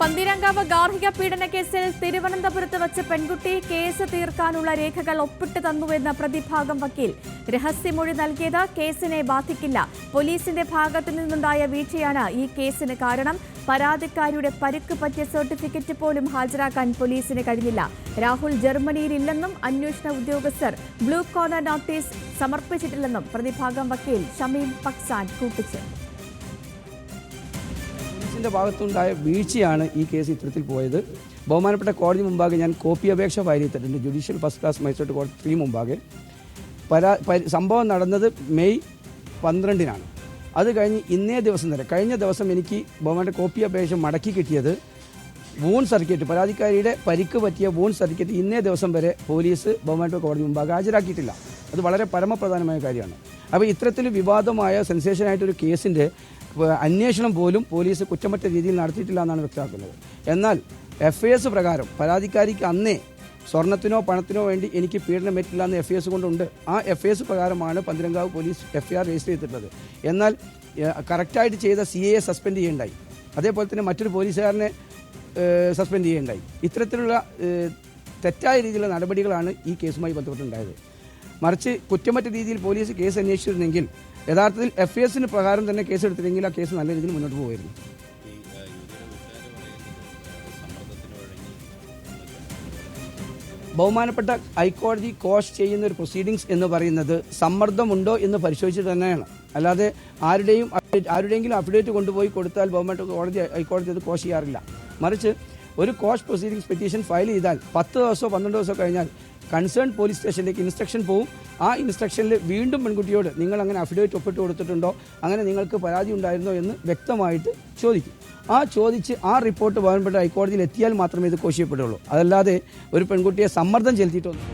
പന്തീരങ്കാവ് ഗാർഹിക പീഡന കേസിൽ തിരുവനന്തപുരത്ത് വച്ച് പെൺകുട്ടി കേസ് തീർക്കാനുള്ള രേഖകൾ ഒപ്പിട്ട് തന്നുവെന്ന പ്രതിഭാഗം വക്കീൽ. രഹസ്യമൊഴി നൽകിയത് കേസിനെ ബാധിക്കില്ല. പോലീസിന്റെ ഭാഗത്തു നിന്നുണ്ടായ വീഴ്ചയാണ് ഈ കേസിന് കാരണം. പരാതിക്കാരിയുടെ പരുക്ക് പറ്റിയ സർട്ടിഫിക്കറ്റ് പോലും ഹാജരാക്കാൻ പോലീസിന് കഴിഞ്ഞില്ല. രാഹുൽ ജർമ്മനിയിലില്ലെന്നും അന്വേഷണ ഉദ്യോഗസ്ഥർ ബ്ലൂ കോർണർ നോട്ടീസ് സമർപ്പിച്ചിട്ടില്ലെന്നും പ്രതിഭാഗം വക്കീൽ ഷമീം പക്സാൻ കൂട്ടിച്ചേർത്തു. പോലീസിന്റെ ഭാഗത്തുണ്ടായ വീഴ്ചയാണ് ഈ കേസ് ഇത്തരത്തിൽ പോയത്. ബഹുമാനപ്പെട്ട കോടതി മുമ്പാകെ ഞാൻ കോപ്പി അപേക്ഷ ഫയൽ ചെയ്തിട്ടുണ്ട്. ജുഡീഷ്യൽ ഫസ്റ്റ് ക്ലാസ് മജിസ്ട്രേറ്റ് കോടതി മുമ്പാകെ. പരാ സംഭവം നടന്നത് മെയ് പന്ത്രണ്ടിനാണ്. അത് കഴിഞ്ഞ് ഇന്നേ ദിവസം വരെ കഴിഞ്ഞ ദിവസം എനിക്ക് ബഹുമാനപ്പെട്ട കോപ്പി അപേക്ഷ മടക്കി കിട്ടിയത് വൂൺ സർട്ടിഫിക്കറ്റ് പരാതിക്കാരിയുടെ പരിക്ക് പറ്റിയ വൂൺ സർട്ടിഫിക്കറ്റ് ഇന്നേ ദിവസം വരെ പോലീസ് ബഹുമാനപ്പെട്ട കോടതി മുമ്പാകെ ഹാജരാക്കിയിട്ടില്ല. അത് വളരെ പരമപ്രധാനമായ കാര്യമാണ്. അപ്പോൾ ഇത്തരത്തിൽ വിവാദമായ സെൻസേഷനായിട്ടൊരു കേസിന്റെ അന്വേഷണം പോലും പോലീസ് കുറ്റമറ്റ രീതിയിൽ നടത്തിയിട്ടില്ല എന്നാണ് വ്യക്തമാക്കുന്നത്. എന്നാൽ എഫ് ഐ എസ് പ്രകാരം പരാതിക്കാരിക്ക് അന്നേ സ്വർണത്തിനോ പണത്തിനോ വേണ്ടി എനിക്ക് പീഡനം പറ്റില്ല എന്ന് എഫ് ഐ എസ് കൊണ്ടുണ്ട്. ആ എഫ് ഐ എസ് പ്രകാരമാണ് Pantheerankavu police F I R register ചെയ്തിട്ടുള്ളത്. എന്നാൽ കറക്റ്റായിട്ട് ചെയ്ത സി എ സസ്പെൻഡ് ചെയ്യേണ്ടായി. അതേപോലെ തന്നെ മറ്റൊരു പോലീസുകാരനെ സസ്പെൻഡ് ചെയ്യേണ്ടായി. ഇത്തരത്തിലുള്ള തെറ്റായ രീതിയിലുള്ള നടപടികളാണ് ഈ കേസുമായി ബന്ധപ്പെട്ടുണ്ടായത്. മറിച്ച് കുറ്റമറ്റ രീതിയിൽ പോലീസ് കേസ് അന്വേഷിച്ചിരുന്നെങ്കിൽ യഥാർത്ഥത്തിൽ എഫ് എസിന് പ്രകാരം തന്നെ കേസ് എടുത്തിരുന്നെങ്കിൽ ആ കേസ് നല്ല രീതിയിൽ മുന്നോട്ട് പോകുമായിരുന്നു ബഹുമാനപ്പെട്ട ഹൈക്കോടതി കോഷ് ചെയ്യുന്ന ഒരു പ്രൊസീഡിങ്സ് എന്ന് പറയുന്നത് സമ്മർദ്ദമുണ്ടോ എന്ന് പരിശോധിച്ചിട്ട് തന്നെയാണ്. അല്ലാതെ ആരുടെയും ആരുടെയെങ്കിലും അപ്ഡേറ്റ് കൊണ്ടുപോയി കൊടുത്താൽ ബഹുമാനപ്പെട്ട കോടതി ഹൈക്കോടതി അത് കോഷ് ചെയ്യാറില്ല. മറിച്ച് ഒരു കോഷ് പ്രൊസീഡിംഗ്സ് പെറ്റീഷൻ ഫയൽ ചെയ്താൽ പത്ത് ദിവസമോ പന്ത്രണ്ട് ദിവസമോ കഴിഞ്ഞാൽ കൺസേൺ പോലീസ് സ്റ്റേഷനിലേക്ക് ഇൻസ്ട്രക്ഷൻ പോവും. ആ ഇൻസ്ട്രക്ഷനിൽ വീണ്ടും പെൺകുട്ടിയോട് നിങ്ങൾ അങ്ങനെ അഫിഡേവിറ്റ് ഒപ്പിട്ട് കൊടുത്തിട്ടുണ്ടോ? അങ്ങനെ നിങ്ങൾക്ക് പരാതി ഉണ്ടായിരുന്നോ എന്ന് വ്യക്തമായിട്ട് ചോദിക്കും. ആ ചോദിച്ച് ആ റിപ്പോർട്ട് ബഹുമാനപ്പെട്ട ഹൈക്കോടതിയിൽ എത്തിയാൽ മാത്രമേ ഇത് കോശിയപ്പെടുള്ളൂ അതല്ലാതെ ഒരു പെൺകുട്ടിയെ സമ്മർദ്ദം ചെലുത്തിയിട്ടൊന്നും